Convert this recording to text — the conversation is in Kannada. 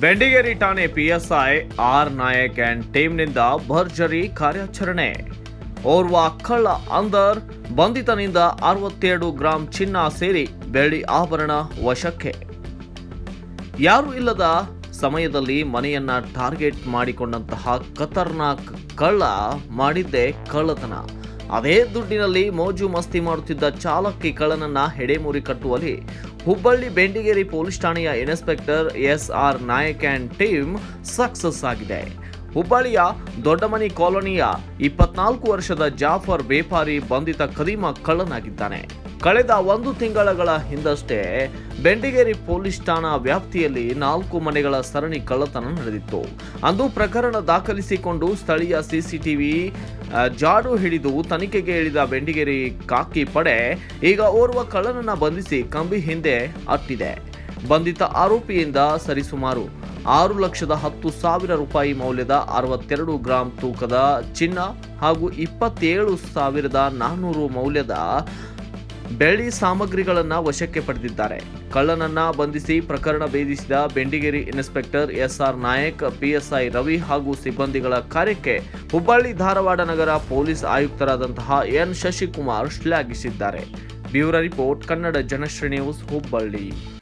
ಬೆಂಡಿಗೇರಿ ಠಾಣೆ ಪಿಎಸ್ಐ ಆರ್ ನಾಯಕ್ ಅಂಡ್ ಟೀಮ್ನಿಂದ ಭರ್ಜರಿ ಕಾರ್ಯಾಚರಣೆ. ಓರ್ವ ಕಳ್ಳ ಅಂದರ್ ಬಂಧಿತನಿಂದ ಅರವತ್ತೆರಡು ಗ್ರಾಂ ಚಿನ್ನ ಸೇರಿ ಬೆಳ್ಳಿ ಆಭರಣ ವಶಕ್ಕೆ. ಯಾರು ಇಲ್ಲದ ಸಮಯದಲ್ಲಿ ಮನೆಯನ್ನ ಟಾರ್ಗೆಟ್ ಮಾಡಿಕೊಂಡಂತಹ ಖತರ್ನಾಕ್ ಕಳ್ಳ ಮಾಡಿದ್ದೇ ಕಳ್ಳತನ. ಅದೇ ದುಡ್ಡಿನಲ್ಲಿ ಮೋಜು ಮಸ್ತಿ ಮಾಡುತ್ತಿದ್ದ ಚಾಲಕಿ ಕಳ್ಳನನ್ನ ಹೆಡೆಮುರಿ ಕಟ್ಟುವಲ್ಲಿ ಹುಬ್ಬಳ್ಳಿ ಬೆಂಡಿಗೇರಿ ಪೊಲೀಸ್ ಠಾಣೆಯ inspector S R Nayak and team success ಆಗಿದೆ. ಹುಬ್ಬಳ್ಳಿಯ ದೊಡ್ಡಮನಿ ಕಾಲೋನಿಯ ಇಪ್ಪತ್ನಾಲ್ಕು ವರ್ಷದ ಜಾಫರ್ ಬೇಪಾರಿ ಬಂಧಿತ ಕದೀಮ ಕಳ್ಳನಾಗಿದ್ದಾನೆ. ಕಳೆದ ಒಂದು ತಿಂಗಳಗಳ ಹಿಂದಷ್ಟೇ ಬೆಂಡಿಗೇರಿ ಪೊಲೀಸ್ ಠಾಣಾ ವ್ಯಾಪ್ತಿಯಲ್ಲಿ ನಾಲ್ಕು ಮನೆಗಳ ಸರಣಿ ಕಳ್ಳತನ ನಡೆದಿತ್ತು. ಅಂದು ಪ್ರಕರಣ ದಾಖಲಿಸಿಕೊಂಡು ಸ್ಥಳೀಯ ಸಿಸಿಟಿವಿ ಜಾಡು ಹಿಡಿದು ತನಿಖೆಗೆ ಇಳಿದ ಬೆಂಡಿಗೇರಿ ಕಾಕಿ ಪಡೆ ಈಗ ಓರ್ವ ಕಳ್ಳನನ್ನು ಬಂಧಿಸಿ ಕಂಬಿ ಹಿಂದೆ ಅಟ್ಟಿದೆ. ಬಂಧಿತ ಆರೋಪಿಯಿಂದ ಸರಿಸುಮಾರು ಆರು ಲಕ್ಷದ ಹತ್ತು ಸಾವಿರ ರೂಪಾಯಿ ಮೌಲ್ಯದ ಅರವತ್ತೆರಡು ಗ್ರಾಂ ತೂಕದ ಚಿನ್ನ ಹಾಗೂ ಇಪ್ಪತ್ತೇಳು ಸಾವಿರದ ನಾನ್ನೂರು ಮೌಲ್ಯದ ಬೆಳ್ಳಿ ಸಾಮಗ್ರಿಗಳನ್ನು ವಶಕ್ಕೆ ಪಡೆದಿದ್ದಾರೆ. ಕಳ್ಳನನ್ನ ಬಂಧಿಸಿ ಪ್ರಕರಣ ಭೇದಿಸಿದ Bendigeri inspector SR Nayak, PSI Ravi ಹಾಗೂ ಸಿಬ್ಬಂದಿಗಳ ಕಾರ್ಯಕ್ಕೆ ಹುಬ್ಬಳ್ಳಿ ಧಾರವಾಡ ನಗರ ಪೊಲೀಸ್ ಆಯುಕ್ತರಾದಂತಹ ಎನ್. ಶಶಿಕುಮಾರ್ ಶ್ಲಾಘಿಸಿದ್ದಾರೆ. Bureau report, Kannada Janashree news, Hubballi.